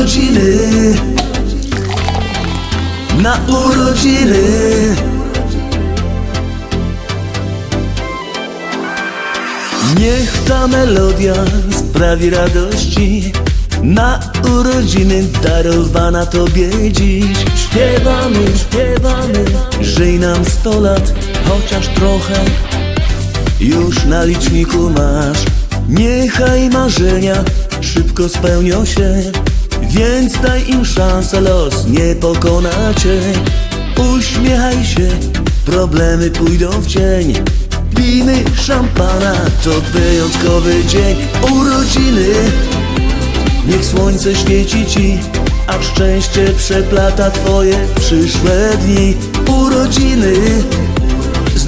urodziny. Na urodziny. Niech ta melodia sprawi radości. Na urodziny darowana Tobie dziś. Śpiewamy, śpiewamy, żyj nam sto lat Chociaż trochę. Już na liczniku masz. Niechaj marzenia szybko spełnią się Więc daj im szansę, los nie pokona cię. Uśmiechaj się, problemy pójdą w cień. Pijmy szampana, to wyjątkowy dzień Urodziny, niech słońce świeci ci A szczęście przeplata twoje przyszłe dni. Urodziny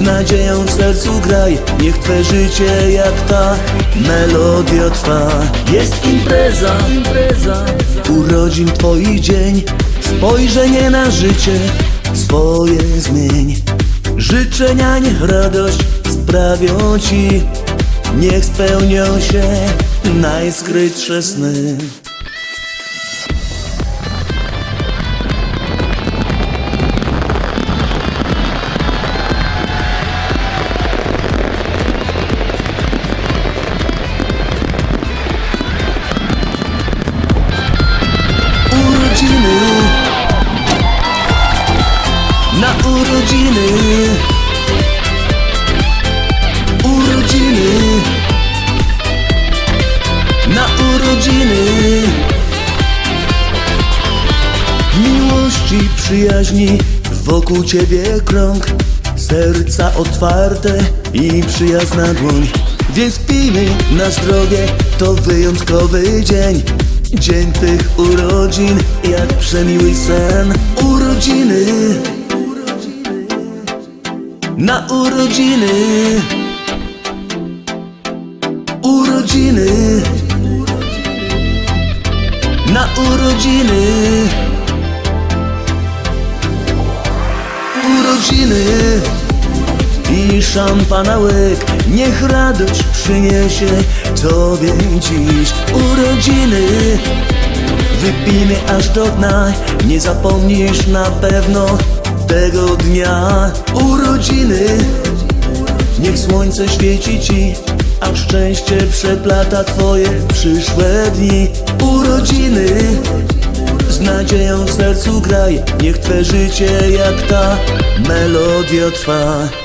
nadzieją w sercu graj, niech twe życie jak ta melodia trwa. Jest impreza, impreza, urodzin twój dzień, spojrzenie na życie swoje zmień. Życzenia niech radość sprawią ci, niech spełnią się najskrytsze sny. Urodziny. Urodziny. Na urodziny. Miłości, przyjaźni Wokół ciebie krąg. Serca otwarte i przyjazna dłoń. Więc pijmy na zdrowie To wyjątkowy dzień. Dzień tych urodzin Jak przemiły sen. Urodziny Na urodziny. Urodziny. Na urodziny. Urodziny. I szampana łyk Niech radość przyniesie. Tobie dziś urodziny. Wypijmy aż do dna. Nie zapomnisz na pewno tego dnia Urodziny. Niech słońce świeci Ci A szczęście przeplata Twoje przyszłe dni. Urodziny z nadzieją w sercu graj Niech Twe życie jak ta melodia trwa